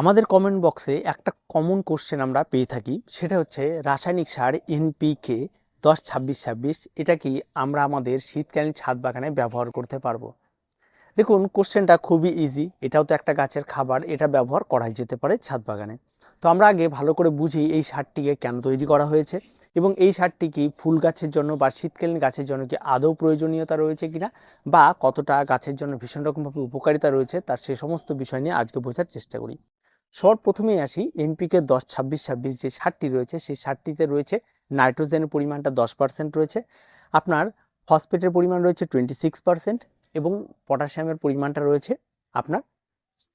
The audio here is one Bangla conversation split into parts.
আমাদের কমেন্ট বক্সে একটা কমন কোশ্চেন আমরা পেয়ে থাকি, সেটা হচ্ছে রাসায়নিক সার এনপিকে দশ, ছাব্বিশ ছাব্বিশ, এটা কি আমরা আমাদের শীতকালীন ছাদ বাগানে ব্যবহার করতে পারব? দেখুন কোশ্চেনটা খুবই ইজি এটাও তো একটা গাছের খাবার, এটা ব্যবহার করাই যেতে পারে ছাদ বাগানে। তো আমরা আগে ভালো করে বুঝি এই সারটিকে কেন তৈরি করা হয়েছে, এবং এই সারটি কি ফুল গাছের জন্য বা শীতকালীন গাছের জন্য কি আদৌ প্রয়োজনীয়তা রয়েছে কিনা, বা কতটা গাছের জন্য ভীষণ রকমভাবে উপকারিতা রয়েছে, তার সে সমস্ত বিষয় নিয়ে আজকে বোঝার চেষ্টা করি। সবার প্রথমেই আসি এনপিকে দশ, ছাব্বিশ ছাব্বিশ যে সারটি রয়েছে, সেই সারটিতে রয়েছে নাইট্রোজেনের পরিমাণটা দশ পার্সেন্ট রয়েছে। আপনার ফসফেটের পরিমাণ রয়েছে টোয়েন্টি সিক্স পার্সেন্ট এবং পটাশিয়ামের পরিমাণটা রয়েছে আপনার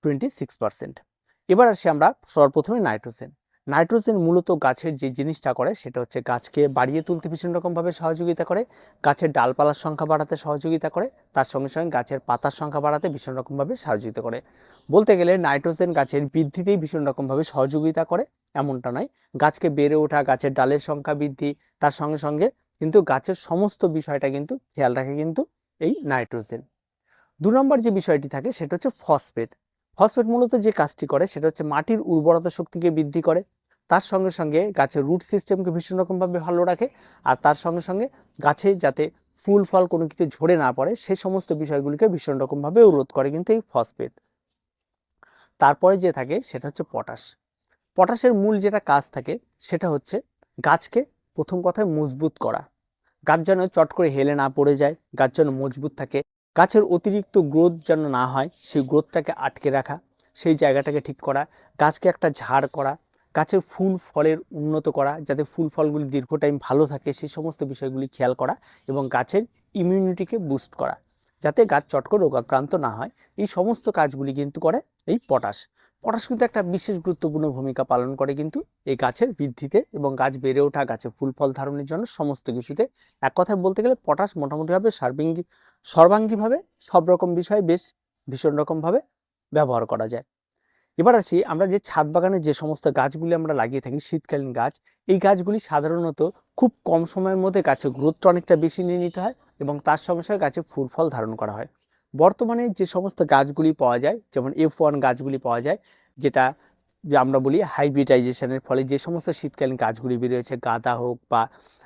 টোয়েন্টি সিক্স পার্সেন্ট। এবার আসি আমরা সর্বপ্রথমে নাইট্রোজেন। নাইট্রোজেন মূলত গাছের যে জিনিসটা করে সেটা হচ্ছে গাছকে বাড়িয়ে তুলতে ভীষণ রকমভাবে সহযোগিতা করে, গাছের ডালপালার সংখ্যা বাড়াতে সহযোগিতা করে, তার সঙ্গে সঙ্গে গাছের পাতার সংখ্যা বাড়াতে ভীষণ রকমভাবে সহযোগিতা করে। বলতে গেলে নাইট্রোজেন গাছের বৃদ্ধিতেই ভীষণ রকমভাবে সহযোগিতা করে, এমনটা নয়। গাছকে বেড়ে ওঠা, গাছের ডালের সংখ্যা বৃদ্ধি, তার সঙ্গে সঙ্গে কিন্তু গাছের সমস্ত বিষয়টা কিন্তু খেয়াল রাখে কিন্তু এই নাইট্রোজেন। দু নম্বর যে বিষয়টি থাকে সেটা হচ্ছে ফসফেট। ফসফেট মূলত যে কাজটি করে সেটা হচ্ছে মাটির উর্বরতা শক্তিকে বৃদ্ধি করে, তার সঙ্গে সঙ্গে গাছের রুট সিস্টেমকে ভীষণ রকমভাবে ভালো রাখে, আর তার সঙ্গে সঙ্গে গাছে যাতে ফুল, ফল কোনো কিছু ঝরে না পড়ে সেই সমস্ত বিষয়গুলিকে ভীষণ রকমভাবে রোধ করে কিন্তু এই ফসফেট। তারপরে যে থাকে সেটা হচ্ছে পটাশ। পটাশের মূল যেটা কাজ থাকে সেটা হচ্ছে গাছকে প্রথম কথায় মজবুত করা। গাছ যেন চট করে হেলে না পড়ে যায়, গাছ যেন মজবুত থাকে। গাছের অতিরিক্ত গ্রোথ যেন না হয়, সেই গ্রোথটাকে আটকে রাখা, সেই জায়গাটাকে ঠিক করা, গাছকে একটা ঝাড় করা গাছের ফুল ফলের উন্নত করা, যাতে ফুল ফলগুলি দীর্ঘ টাইম ভালো থাকে, সেই সমস্ত বিষয়গুলি খেয়াল করা এবং গাছের ইমিউনিটিকে বুস্ট করা, যাতে গাছ চট করে রোগাক্রান্ত না হয়। এই সমস্ত কাজগুলি কিন্তু করে এই পটাশ পটাশ কিন্তু একটা বিশেষ গুরুত্বপূর্ণ ভূমিকা পালন করে কিন্তু এই গাছের বৃদ্ধিতে এবং গাছ বেড়ে ওঠা, গাছে ফুল ফল ধারণের জন্য সমস্ত কিছুতে। এক কথায় বলতে গেলে পটাশ মোটামুটিভাবে সার্বিঙ্গি, সর্বাঙ্গীভাবে সব রকম বিষয়ে বেশ ভীষণ রকমভাবে ব্যবহার করা যায়। এবার আছি আমরা যে ছাদ বাগানে যে সমস্ত গাছগুলি আমরা লাগিয়ে থাকি, শীতকালীন গাছ, এই গাছগুলি সাধারণত খুব কম সময়ের মধ্যে গাছের গ্রোথটা অনেকটা বেশি নিয়ে নিতে হয় এবং তার সঙ্গে গাছে ফুল ফল ধারণ করা হয়। বর্তমানে যে সমস্ত গাছগুলি পাওয়া যায়, যেমন এফ ওয়ান গাছগুলি পাওয়া যায়, যেটা আমরা বলি হাইব্রিডাইজেশনের ফলে যে সমস্ত শীতকালীন গাছগুলি বেরিয়েছে গাঁদা হোক বা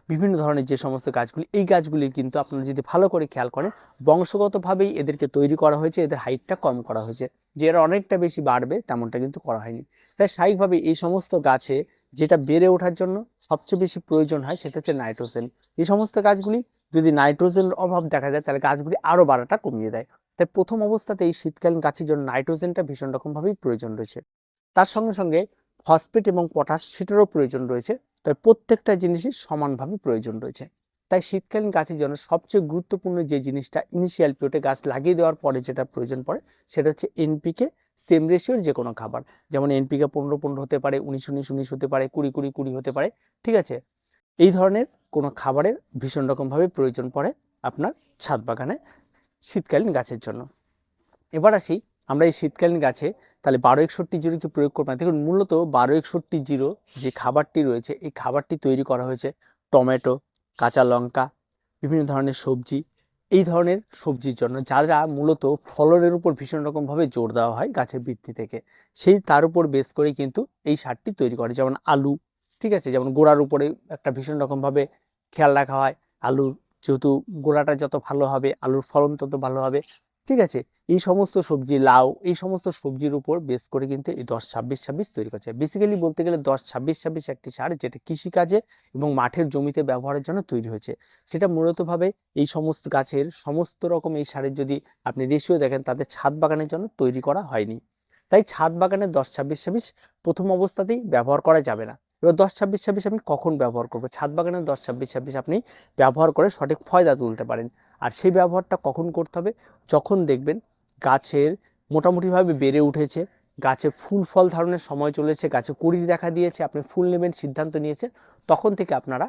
বিভিন্ন ধরনের যে সমস্ত গাছগুলি, এই গাছগুলি কিন্তু আপনারা যদি ভালো করে খেয়াল করেন, বংশগতভাবেই এদেরকে তৈরি করা হয়েছে, এদের হাইটটা কম করা হয়েছে। যে এরা অনেকটা বেশি বাড়বে, তেমনটা কিন্তু করা হয়নি। তাই স্বাভাবিকভাবে এই সমস্ত গাছে যেটা বেড়ে ওঠার জন্য সবচেয়ে বেশি প্রয়োজন হয়, সেটা হচ্ছে নাইট্রোজেন এই সমস্ত গাছগুলি যদি নাইট্রোজেনের অভাব দেখা যায়, তাহলে গাছগুলি আরও বাড়াটা কমিয়ে দেয়। তাই প্রথম অবস্থাতে এই শীতকালীন গাছের জন্য নাইট্রোজেনটা ভীষণ রকমভাবেই প্রয়োজন রয়েছে। তার সঙ্গে সঙ্গে ফসফেট এবং পটাশ সেটারও প্রয়োজন রয়েছে। তবে প্রত্যেকটা জিনিসই সমানভাবে প্রয়োজন রয়েছে। তাই শীতকালীন গাছের জন্য সবচেয়ে গুরুত্বপূর্ণ যে জিনিসটা ইনিশিয়াল পিরিয়ডে গাছ লাগিয়ে দেওয়ার পরে যেটা প্রয়োজন পড়ে, সেটা হচ্ছে এনপিকে সেম রেশিওর যে কোনো খাবার। যেমন এনপিকে পনেরো পনেরো হতে পারে, উনিশ উনিশ উনিশ হতে পারে, কুড়ি কুড়ি কুড়ি হতে পারে, ঠিক আছে? এই ধরনের কোনো খাবারের ভীষণ রকমভাবে প্রয়োজন পড়ে আপনার ছাদ বাগানে শীতকালীন গাছের জন্য। এবার আসি আমরা এই শীতকালীন গাছে তাহলে বারো একষট্টি জিরো কি প্রয়োগ করব না? দেখুন, মূলত বারো একষট্টি জিরো যে খাবারটি রয়েছে, এই খাবারটি তৈরি করা হয়েছে টমেটো, কাঁচা লঙ্কা, বিভিন্ন ধরনের সবজি, এই ধরনের সবজির জন্য, যারা মূলত ফলনের উপর ভীষণ রকমভাবে জোর দেওয়া হয় গাছের বৃদ্ধি থেকে, সেই তার উপর বেস করেই কিন্তু এই সারটি তৈরি করে, যেমন আলু ঠিক আছে? যেমন গোড়ার উপরে একটা ভীষণ রকমভাবে খেয়াল রাখা হয়। আলুর যেহেতু গোড়াটা যত ভালো হবে, আলুর ফলন তত ভালো হবে, ঠিক আছে? এই সমস্ত সবজি, লাউ, এই সমস্ত সবজির উপর বেস করে কিন্তু এই দশ ছাব্বিশ ছাব্বিশ তৈরি করছে বেসিক্যালি বলতে গেলে দশ ছাব্বিশ ছাব্বিশ একটি সার যেটা কৃষিকাজে এবং মাঠের জমিতে ব্যবহারের জন্য তৈরি হয়েছে। সেটা মূলতভাবে এই সমস্ত গাছের সমস্ত রকম এই সারের যদি আপনি রেশিও দেখেন তাদের ছাদ বাগানের জন্য তৈরি করা হয়নি। তাই ছাদ বাগানের দশ ছাব্বিশ ছাব্বিশ প্রথম অবস্থাতেই ব্যবহার করা যাবে না। এবার দশ ছাব্বিশ ছাব্বিশ আপনি কখন ব্যবহার করবেন? ছাদ বাগানের দশ ছাব্বিশ ছাব্বিশ আপনি ব্যবহার করে সঠিক ফয়দা তুলতে পারেন। আর সেই ব্যবহারটা কখন করতে হবে? যখন দেখবেন গাছের মোটামুটিভাবে বেড়ে উঠেছে, গাছে ফুল ফল ধারণের সময় চলেছে, গাছে কুড়ি দেখা দিয়েছে, আপনি ফুল নেবেন, সিদ্ধান্ত নিয়েছেন, তখন থেকে আপনারা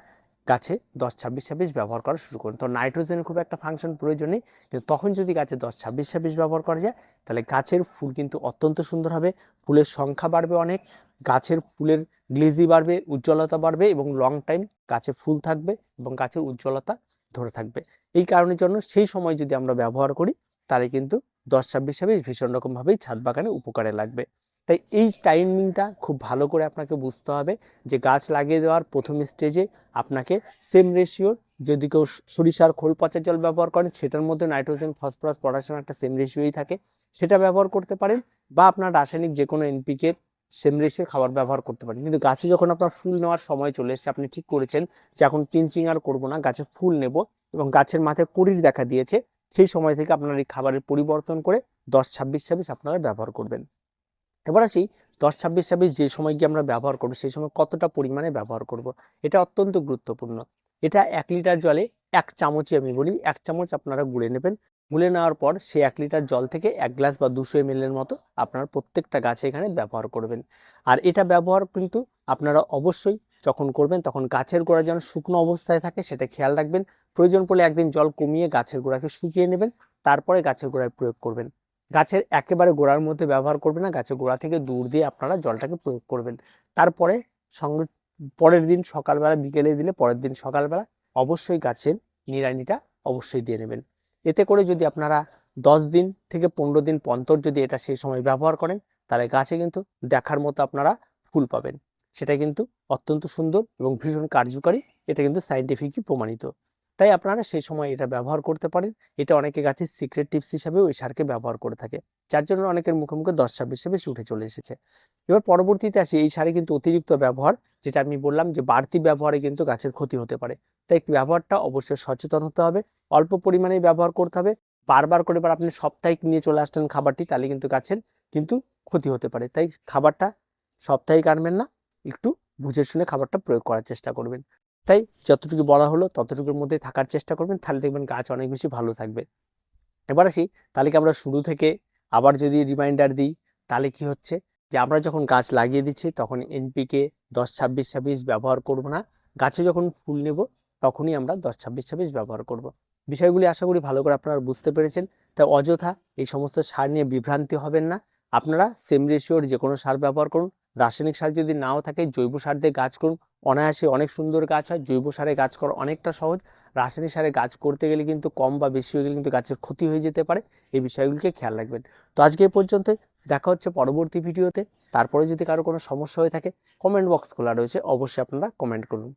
গাছে দশ ছাব্বিশ ছাব্বিশ ব্যবহার করা শুরু করুন। তো নাইট্রোজেনের খুব একটা ফাংশন প্রয়োজন নেই। কিন্তু তখন যদি গাছে দশ ছাব্বিশ ছাব্বিশ ব্যবহার করা যায়, তাহলে গাছের ফুল কিন্তু অত্যন্ত সুন্দর হবে, ফুলের সংখ্যা বাড়বে অনেক, গাছের ফুলের গ্লেজি বাড়বে, উজ্জ্বলতা বাড়বে এবং লং টাইম গাছে ফুল থাকবে এবং গাছের উজ্জ্বলতা ধরে থাকবে। এই কারণের জন্য সেই সময় যদি আমরা ব্যবহার করি, তাহলে কিন্তু দশ, ছাব্বিশ ছাব্বিশ ভীষণ রকমভাবেই ছাদ বাগানে উপকারে লাগবে। তাই এই টাইমিংটা খুব ভালো করে আপনাকে বুঝতে হবে যে গাছ লাগিয়ে দেওয়ার প্রথম স্টেজে আপনাকে সেম রেশিওর যদি কেউ সরিষার খোল পচা জল ব্যবহার করেন, সেটার মধ্যে নাইট্রোজেন ফসফরাস পটাশিয়াম একটা সেম রেশিওই থাকে। সেটা ব্যবহার করতে পারেন বা আপনার রাসায়নিক যে কোনো এনপিকে সেম রেশিওর খাবার ব্যবহার করতে পারেন কিন্তু গাছে যখন আপনার ফুল নেওয়ার সময় চলে এসেছে, আপনি ঠিক করেছেন যে এখন পিঞ্চিং আর করব না, গাছে ফুল নেব এবং গাছের মাথায় কুড়ির দেখা দিয়েছে, সেই সময় থেকে আপনার এই খাবারের পরিবর্তন করে দশ ছাব্বিশ ছাব্বিশ আপনারা ব্যবহার করবেন। এবার আসি, দশ ছাব্বিশ ছাব্বিশ যে সময় গিয়ে আমরা ব্যবহার করব, সেই সময় কতটা পরিমাণে ব্যবহার করব। এটা অত্যন্ত গুরুত্বপূর্ণ। এটা এক লিটার জলে এক চামচই আমি বলি, এক চামচ আপনারা গুলে নেবেন। গুলে নেওয়ার পর সেই এক লিটার জল থেকে এক গ্লাস বা দুশো এম এর মতো আপনারা প্রত্যেকটা গাছে এখানে ব্যবহার করবেন। আর এটা ব্যবহার কিন্তু আপনারা অবশ্যই যখন করবেন তখন গাছের গোড়া যেন শুকনো অবস্থায় থাকে সেটা খেয়াল রাখবেন। প্রয়োজন পড়লে একদিন জল কমিয়ে গাছের গোড়াকে শুকিয়ে নেবেন, তারপরে গাছের গোড়ায় প্রয়োগ করবেন। গাছের একেবারে গোড়ার মধ্যে ব্যবহার করবেন না, গাছের গোড়া থেকে দূর দিয়ে আপনারা জলটাকে প্রয়োগ করবেন। তারপরে সঙ্গে পরের দিন সকালবেলা বিকেলে দিলে পরের দিন সকালবেলা অবশ্যই গাছের নিড়ানিটা অবশ্যই দিয়ে নেবেন। এতে করে যদি আপনারা দশ দিন থেকে পনেরো দিন পন্তর যদি এটা সেই সময় ব্যবহার করেন, তাহলে গাছে কিন্তু দেখার মতো আপনারা ফুল পাবেন। সেটা কিন্তু অত্যন্ত সুন্দর এবং ভীষণ কার্যকারী, এটা কিন্তু সাইন্টিফিকই প্রমাণিত। তাই আপনারা সেই সময় এটা ব্যবহার করতে পারেন। এটা অনেকে গাছের সিক্রেট টিপস হিসাবেও এই সারকে ব্যবহার করে থাকে, যার জন্য অনেকের মুখে মুখে দশ ছাব্বিশ বেশি উঠে চলে এসেছে। এবার পরবর্তীতে আসি, এই সারে কিন্তু অতিরিক্ত ব্যবহার যেটা আমি বললাম যে বাড়তি ব্যবহারে কিন্তু গাছের ক্ষতি হতে পারে। তাই ব্যবহারটা অবশ্যই সচেতন হতে হবে, অল্প পরিমাণেই ব্যবহার করতে হবে। বারবার করে এবার আপনি সাপ্তাহিক নিয়ে চলে আসলেন খাবারটি, তাহলে কিন্তু গাছের কিন্তু ক্ষতি হতে পারে। তাই খাবারটা সাপ্তাহিক আনবেন না, একটু বুঝে শুনে খাবারটা প্রয়োগ করার চেষ্টা করবেন। তাই যতটুকু বলা হলো ততটুকুর মধ্যে থাকার চেষ্টা করবেন, তাহলে দেখবেন গাছ অনেক বেশি ভালো থাকবে। এবার আসি, তাহলে কি আমরা শুরু থেকে আবার যদি রিমাইন্ডার দিই, তাহলে কি হচ্ছে? যে আমরা যখন গাছ লাগিয়ে দিচ্ছি, তখন এনপিকে দশ ছাব্বিশ ছাব্বিশ ব্যবহার করব না। গাছে যখন ফুল নেব, তখনই আমরা দশ ছাব্বিশ ছাব্বিশ ব্যবহার করব। বিষয়গুলি আশা করি ভালো করে আপনারা বুঝতে পেরেছেন। তাই অযথা এই সমস্ত সার নিয়ে বিভ্রান্তি হবেন না। আপনারা সেম রেশিওর যে কোনো সার ব্যবহার করুন। রাসায়নিক সার যদি নাও থাকে, জৈব সার দিয়ে গাছ করুন। অনায়াসে অনেক সুন্দর গাছ হয়। জৈব সারে গাছ করা অনেকটা সহজ। রাসায়নিক সারে গাছ করতে গেলে কিন্তু কম বা বেশি হয়ে গেলে কিন্তু গাছের ক্ষতি হয়ে যেতে পারে। এই বিষয়গুলিকে খেয়াল রাখবেন। তো আজকে এ পর্যন্ত দেখা হচ্ছে পরবর্তী ভিডিওতে তারপরে যদি কারও কোনো সমস্যা হয়ে থাকে কমেন্ট বক্স খোলা রয়েছে, অবশ্যই আপনারা কমেন্ট করুন।